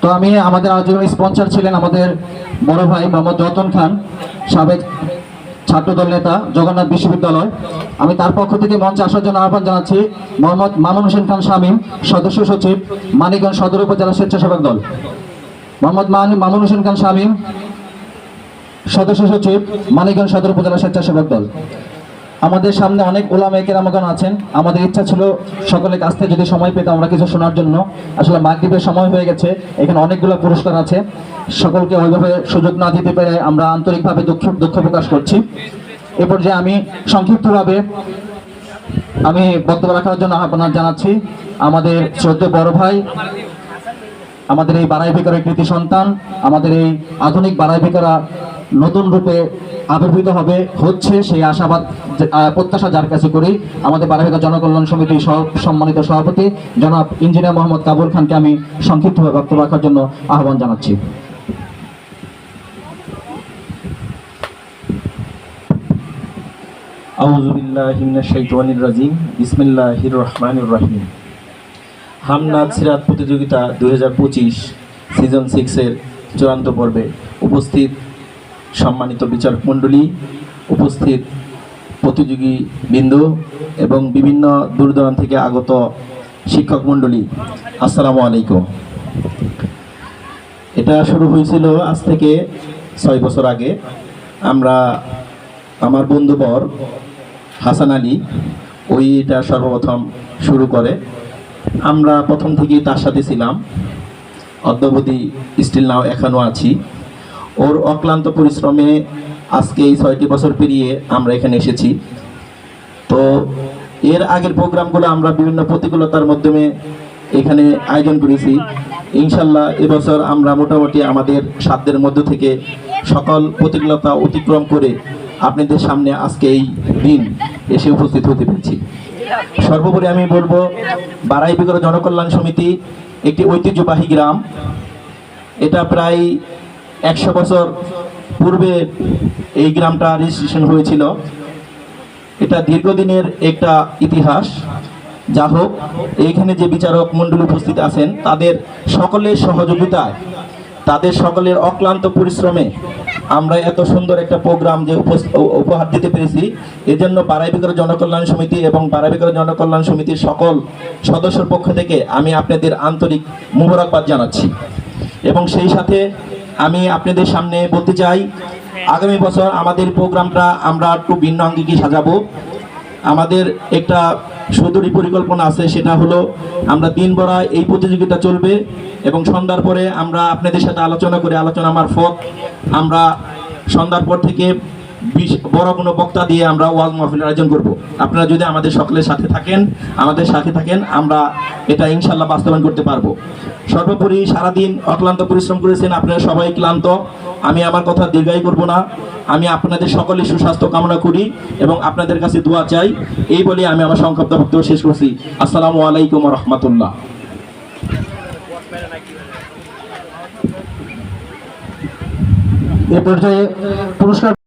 তো আমি আমাদের আয়োজনের স্পন্সর ছিলেন আমাদের বড় ভাই মোহাম্মদ রতন খান, সাবেক ছাত্রদল নেতা, জগন্নাথ বিশ্ববিদ্যালয়। আমি তার পক্ষ থেকে মঞ্চে আসার জন্য আহ্বান জানাচ্ছি মোহাম্মদ মামুন হোসেন খান শামীম, সদস্য সচিব, মানিকগঞ্জ সদর উপজেলা স্বেচ্ছাসেবক দল। মোহাম্মদ মান- মামুন হোসেন খান শামীম, সদস্য সচিব, মানিকগঞ্জ সদর উপজেলা স্বেচ্ছাসেবক দল। আমাদের সামনে অনেক ওলা ওলামা কেরামগণ আছেন। আমাদের ইচ্ছা ছিল সকলে কাছ থেকে যদি সময় পেতাম আমরা কিছু শোনার জন্য। আসলে মাগরীবের সময় হয়ে গেছে, এখানে অনেকগুলো পুরস্কার আছে। সকলকে ওইভাবে সুযোগ না দিতে পেরে আমরা আন্তরিকভাবে দুঃখ দুঃখ প্রকাশ করছি। এ পর্যায়ে আমি সংক্ষিপ্তভাবে আমি বক্তব্য রাখার জন্য আহ্বান জানাচ্ছি, আমাদের শ্রদ্ধে বড় ভাই, আমাদের এই বারাই বেকারের কৃতি সন্তান, আমাদের এই আধুনিক বারাই বেকারা নতুন রূপে আবির্ভূত হবে, হচ্ছে সেই আশাবাদ প্রত্যাশা যার কাছে করি, আমাদের বারাই জনকল্যাণ সমিতির সম্মানিত সভাপতি জনাব ইঞ্জিনিয়ার মোহাম্মদ কাবুল খানকে আমি সংক্ষিপ্তভাবে বক্তব্য রাখার জন্য আহ্বান জানাচ্ছি। হামনাদ সিরাত প্রতিযোগিতা দু হাজার পঁচিশ সিজন সিক্সের চূড়ান্ত পর্বে উপস্থিত সম্মানিত বিচারক মণ্ডলী, উপস্থিত প্রতিযোগী বিন্দু এবং বিভিন্ন দূরদূরান্ত থেকে আগত শিক্ষক মণ্ডলী, আসসালামু আলাইকুম। এটা শুরু হয়েছিল আজ থেকে ছয় বছর আগে। আমরা, আমার বন্ধুবর হাসান আলী, ওই এটা সর্বপ্রথম শুরু করে। আমরা প্রথম থেকেই তার সাথে ছিলাম। অদ্যাবধি স্টিল নাও এখনও আছি। ওর অক্লান্ত পরিশ্রমে আজকে এই ছয়টি বছর পেরিয়ে আমরা এখানে এসেছি। তো এর আগের প্রোগ্রামগুলো আমরা বিভিন্ন প্রতিকূলতার মাধ্যমে এখানে আয়োজন করেছি। ইনশাল্লাহ এবছর আমরা মোটামুটি আমাদের সাধ্যের মধ্য থেকে সকল প্রতিকূলতা অতিক্রম করে আপনাদের সামনে আজকে এই দিন এসে উপস্থিত হতে পেরেছি। সর্বোপরি আমি বলব বারাই বিগর জনকল্যাণ সমিতি একটি ঐতিহ্যবাহী গ্রাম। এটা প্রায় একশো বছর পূর্বে এই গ্রামটা রেজিস্ট্রেশন হয়েছিল। এটা দীর্ঘদিনের একটা ইতিহাস। যা হোক, এইখানে যে বিচারক মণ্ডলী উপস্থিত আছেন, তাদের সকলের সহযোগিতায়, তাদের সকলের অক্লান্ত পরিশ্রমে আমরা এত সুন্দর একটা প্রোগ্রাম যে উপহার দিতে পেরেছি। এজন্য বারাইবিকর জনকল্যাণ সমিতি এবং বারাইবিকর জনকল্যাণ সমিতির সকল সদস্যর পক্ষ থেকে আমি আপনাদের আন্তরিক মুবারকবাদ জানাচ্ছি। এবং সেই সাথে আমি আপনাদের সামনে বলতে চাই, আগামী বছর আমাদের প্রোগ্রামটা আমরা একটু ভিন্ন অঙ্গিকে সাজাবো। আমাদের একটা সুদূরী পরিকল্পনা আছে, সেটা হলো আমরা দিন ভরা এই প্রতিযোগিতা চলবে এবং সন্ধ্যার পরে আমরা আপনাদের সাথে আলোচনা করে, আলোচনা আমার মারফত আমরা সন্ধ্যার পর থেকে বড় কোনো বক্তা দিয়ে আমরা ওয়াজ মাহফিলের আয়োজন করব। আপনারা যদি আমাদের সকলের সাথে থাকেন, আমাদের সাথে থাকেন, আমরা এটা ইনশাল্লাহ বাস্তবায়ন করতে পারব। সর্বোপরি সারাদিন অক্লান্ত পরিশ্রম করেছেন, আপনারা সবাই ক্লান্ত। আমি আমার কথা দীর্ঘায়ী করব না। আমি আপনাদের সকলের সুস্বাস্থ্য কামনা করি এবং আপনাদের কাছে দোয়া চাই। এই বলে আমি আমার সংক্ষিপ্ত বক্তব্য শেষ করছি। আসসালামু আলাইকুম রহমতুল্লাহ এ পর্যায়ে পুরস্কার